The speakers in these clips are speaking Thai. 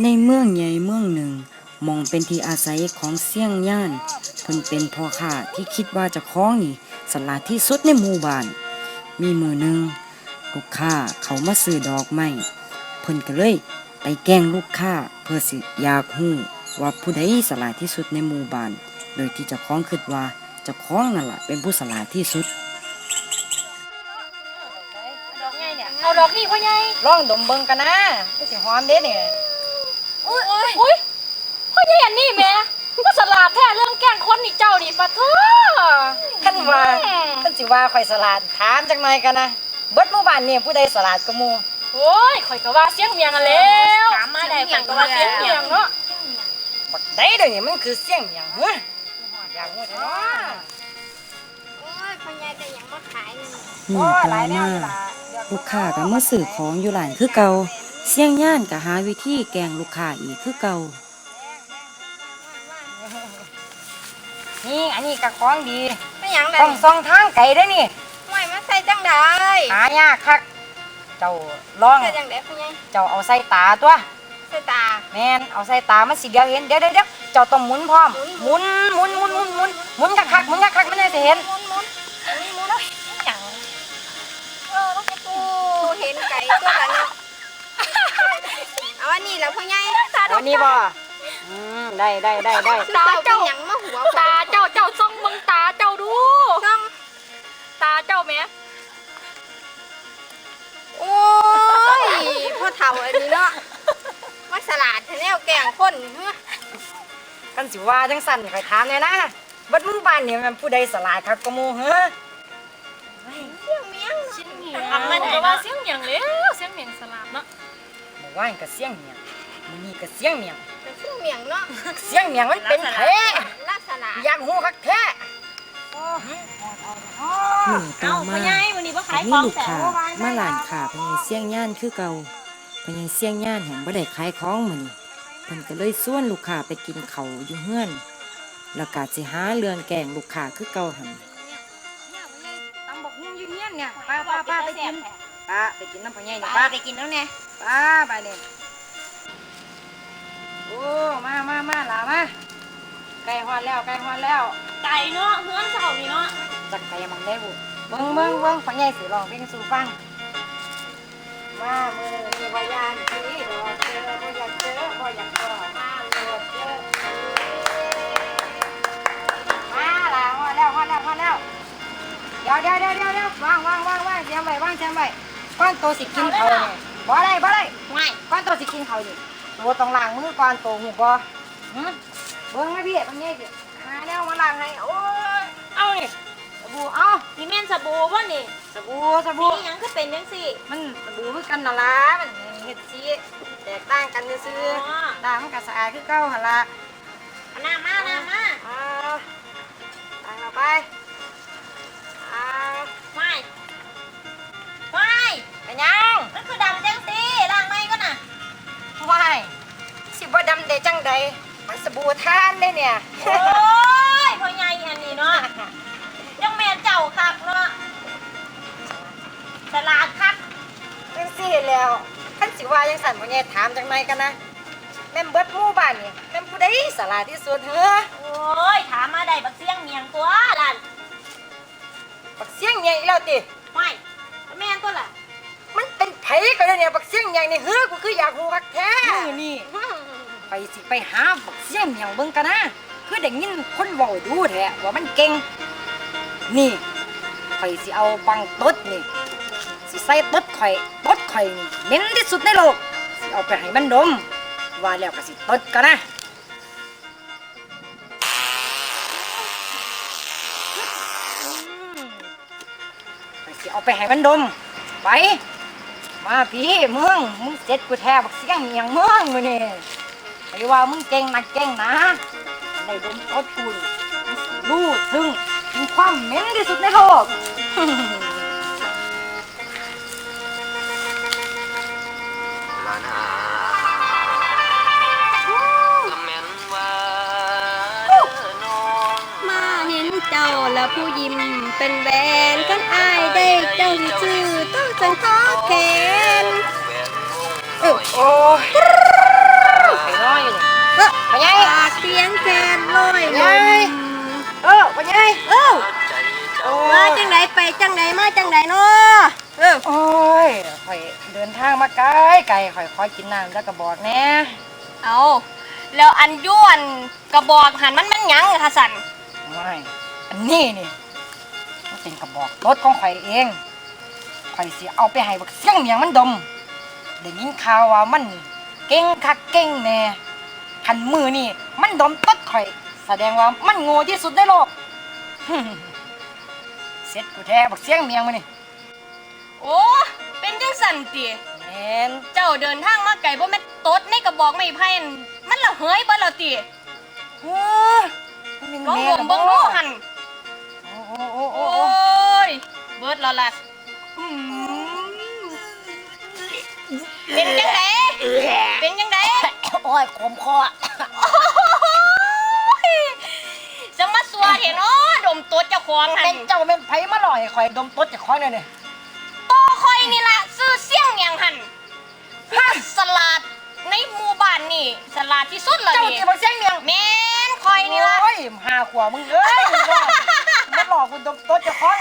ในเมืองใหญ่เมืองหนึ่งมองเป็นที่อาศัยของเสี่ยงย่านเพิ่นเป็นพ่อค้าที่คิดว่าจะคล้องนี่สลาดที่สุดในหมู่บ้าน มีมือหนึ่งลูกค้าเขามาซื้อดอกไม้เพิ่นก็เลยไปแกล้งลูกค้าเพื่อสิอยากฮู้ว่าผู้ใดสลาดที่สุดในหมู่บ้าน โดยที่เจ้าของคิดว่าเจ้าของนั่นแหละเป็นผู้สลาดที่สุดดอกใหญ่เนี่ยเอาดอกนี่พ่อใหญ่ลองดมเบิ่งกันนะก็สิหอมเด้นี่ย อุ้ยอุ้ยพ่อใหญ่อันนี้แม่ก็สลาดแท้เรื่องแกล้งคนนี่เจ้านี่ปะโถท่านว่าท่านสิว่าข่อยสลาดถามจังหน่อยกันนะเบิดหมู่บ้านนี่ผู้ใดสลาดก็หมู่โอ้ยข่อยก็ว่าเสียงเมียงกันแล้วถามมาได้ข่อยก็ว่าเสียงเมียงเนาะบักได้เดี๋ยวนี้มันคือเสียงหยังเหรออยากรู้จังเนาะโอ้ยพ่อใหญ่แต่ยังมาขายนี่มือต่อมาลูกค้าก็มาซื้อของอยู่ร้านคือเก่า เสียงย่านก็หาวิธีแกล้งลูกค้าอีกคือเก่า นี่อันนี้ก็ของดี ไม่หยังได้ต้องส่องทางไกลเด้อนี่ ห่วยมาใส่จังไดหายากคัก เจ้าลอง ใส่จังไดพ่อใหญ่เจ้าเอาใส่ตาตัว ใส่ตา แม่นเอาใส่ตามันสิเดียวเห็น เดี๋ยวเดี๋ยวเดี๋ยวเจ้าต้องหมุนพร้อม หมุนหมุนหมุนหมุนหมุนหมุนคักคักๆหมุนคักคักๆมันจะเห็น หมุนหมุนหมุนหมุนเลยหยังเออโอ้เห็นไก่ตัวละเน นนี้บ่อืมได้ได้ได้ได้ตาเจ้าเป็นหยังมาหัวตาเจ้าเจ้าส่องเบิ่งตาเจ้าดูต้องตาเจ้าแม่โอ้ยพ่อเฒ่าอันนี้เนาะมาสลัดแถวแกงคนเฮ้อกันสิว่าจังสั่นข่อยถามแน่นะบัดหมู่บ้านนี่มันผู้ใดสลาดคักก็หมู่เฮ้อเสียงเมียงชิ้นเมียงทำมาได้ว่าเสียงเมียงแล้วเสียงเมียงสลาดเนาะเมื่อวานก็เสียงเมียง มื้อนี้ก็เสียงเมียงเป็นเสียงเมียงเนาะเสียงเมียงมันเป็นแท้ลักษณะอยากฮู้คักแท้มือต่อเอ้ามาพ่อใหญ่วันนี้บ่ขายมีของลูกแต่ค้ามาหลานขาพญายเสียงย่านคือเก่าพญายเสียงย่านแห่งบ่ได้ขายของมื้อนี้เพิ่นก็เลยส่วนลูกค้าไปกินเขาวอยู่เฮือน แล้วก็สิหาเรื่องแกล้งลูกค้าคือเก่าหั่นตำบักหุ่งอยู่เฮียนเนี่ยป้าป้าป้าไปกินป้าไปกินน้ำพญายนี่ป้าป้าไปกินแล้วเนี่ยป้าไปเนี่ย โอ้ มามามาหลามาไก่ฮอดแล้วไก่ฮอดแล้ว ไก่เนาะเฮือนเจ้านี่เนาะจักไก่มังได้บุเบิ่งเบิ่งเบิ่งพญายสิร้องเพลงสู่ฟังว่ามือมีพยานที่รอเจอบ่อยากเจอบ่อยากรอมาโลดเจอมาละฮอดแล้วฮอดแล้วฮอดแล้วเดี๋ยวเดี๋ยวเดี๋ยวเดี๋ยวเดี๋ยววางวางวางวางเสียมไว้วางเสียมไว้ก้อนโตสิกินเขาเนี่ยบ่ได้บ่ได้ไม่ก้อนโตสิกินเขานี่ ตัวต้องล้างมือก่อนโตหูบ่หึเบิ่งไหมพี่มันนี่สิหาแนวมาล้างให้โอ้ยเอานี่สบู่เอานี่แม่นสบู่บ่นี่สบู่สบู่ นี่หยังคือเป็นจังซี่มันสบู่คือกันนั่นล่ะมันเฮ็ดสีแตกต่างกันซื่ออ๋อๆตามันก็สะอาดคือเก่าหั่นล่ะเอาน้ำมาน้ำมาเอาตางเราไปเอา ไม่ไม่ มันสบู่ทานได้เนี่ย โอ้ยพ่อใหญ่อันนี้เนาะยังแม่นเจ้าคักเนาะตลาดคักจังซี่แล้วคันสิว่าจังสั่นบ่แย่ถามจังไหนกันนะ แม่นเบิดหมู่บ้านนี่แม่นผู้ใดสลาดที่สุดเฮ้อโอ้ยถามมาได้บักเสียงเมียงตัวล่ะบักเสียงใหญ่อีแล้วติไม่แม่นตัวล่ะมันเป็นไผก็ได้เนี่ยบักเสียงใหญ่นี่เฮ้อกูคืออยากฮู้คักแท้นี่ ไปสิไปหาบักเสียงอย่างเบิ่งกันนะ คือได้ยินคนเว้าดูแท้ว่ามันเก่ง นี่ข่อยสิเอาบังตดนี่ สิใส่ตดข่อยตดข่อยนี่เหม็นที่สุดในโลก สิเอาไปให้มันดม ว่าแล้วก็สิตดกันนะอืมข่อยสิเอาไปให้มันดม ไป มาพี่มึงมึงเสร็จกูแทบบักเสียงอหย่างมึงมือนี่ ไอ้ว่ามึงเก่งนักเก่งนะได้ดมตดกูนี่รู้ซึ่งมีความเหม็นที่สุดในโลกลานาก็แม่นว่าเด้อน้องมาเห็นเจ้าแล้วผู้ยิ้มเป็นแหวนกันอายได้เจ้าชื่อต้องจังขอแขน น้อยอยู่นี่พ่อใหญ่าเสียงแสมลอยลอยเออพ่อใหญ่เออมาจังไหนไปจังไหนมาจังไหนเนาะเออโอ้ยข่อยเดินทางมาไกลไกลข่อยคอยกินน้ำแล้วก็บอกแน่เอาแล้วอันย้วนกระบอกหันมันมันยังค่ะสันไม่อันนี้นี่มันเป็นกระบอกรถของข่อยเองข่อยสียเอาไปให้บักเสี่ยงเมียงมันดมเดี๋ยินข่าวว่ามันนี่ เก่งคักเก่งแน่คันมือนี่ มันดมตัดข่อย แสดงว่ามันโง่ที่สุดในโลก เสร็จกูแท้บักเสี่ยงเมียงมันนี่โอ้ เป็นจังสันติแม่นเจ้าเดินทางมาไกลบ่แม่นตดในกระบอกไม้ไผ่นั่นมันละเหยเบ่ละติเฮ้อมันเป็นลองแม่ดมเบิ่งดูหันโอ้โอ้โอ้โอ้โอ้โอ้ย เบิดแล้วล่ะอืมเป็นจังได เป็นจังไดโอ้ยขมคอจะมาสัวเถอะเนาะดมตดเจ้าของหัเป็นนเจ้าเป็นไผมาหน่อยข่อยดมต้นจากข้องเนี่ยนี่โตคอยนี่ล่ะซื้อเสี่ยงหยังหันสลัดในหมู่บ้านนี่ สลัดที่สุดละเจ้านี่ที่บักเสี่ยงเมียงแม่นคอยนี่ล่ะโอ้ยหาขวามึงเอ้ยมาหลอกกูดมต้นจากข้อง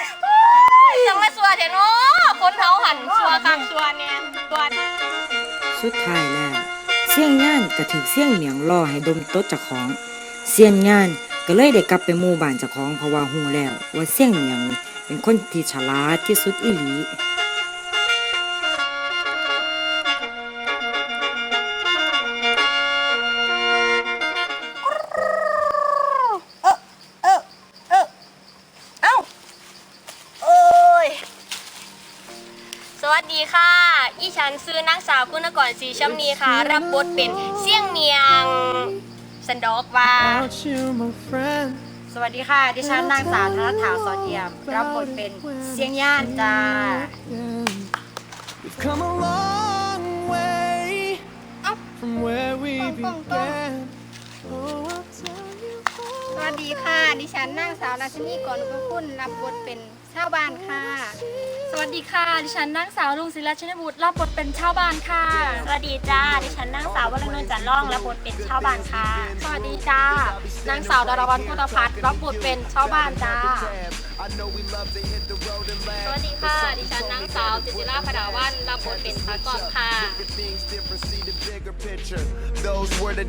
จะมาสัวเถอะเนาะคนเขาหันสัวคักสัวเนี่ยตัว สุดท้ายแล้วเสี่ยงงานก็ถึงเสี่ยงเหมียงล่อให้ดมต้นจากของ เสี่ยงงานก็เลยได้กลับไปหมู่บ้านจากของเพราะว่าหูแล้ว ว่าเสี่ยงเหมียงเป็นคนที่ฉลาดที่สุดอีหลีเออเออเออเอ้าโอ้ยสวัสดีค่ะ อีฉันซื้อนางสาวคุณกรศรีชำนีค่ะ รับบทเป็นเสี่ยงเมียงสันดอกว่า Without you, my friend. สวัสดีค่ะ ดิฉันนางสาวธนถาวสอนเอี่ยม รับบทเป็นเสียงย่านจ้า We've come a long way from where we began. Oh, I'll tell you สวัสดีค่ะ ดิฉันนางสาวราชนีก่อนอุปคุณรับบทเป็น ชาวบ้านค่ะ สวัสดีค่ะ ดิฉันนางสาวลุงศิลาชนบุตรรับบทเป็นชาวบ้านค่ะ สวัสดีจ้า ดิฉันนางสาววรนนท์จันร่องรับบทเป็นชาวบ้านค่ะ สวัสดีจ้านางสาวดารวันพุทธพัฒน์รับบทเป็นชาวบ้านจ้า สวัสดีค่ะ ดิฉันนางสาวจิจิราพดาวันรับบทเป็นตากอบค่ะ things different, see the bigger picture. Those were the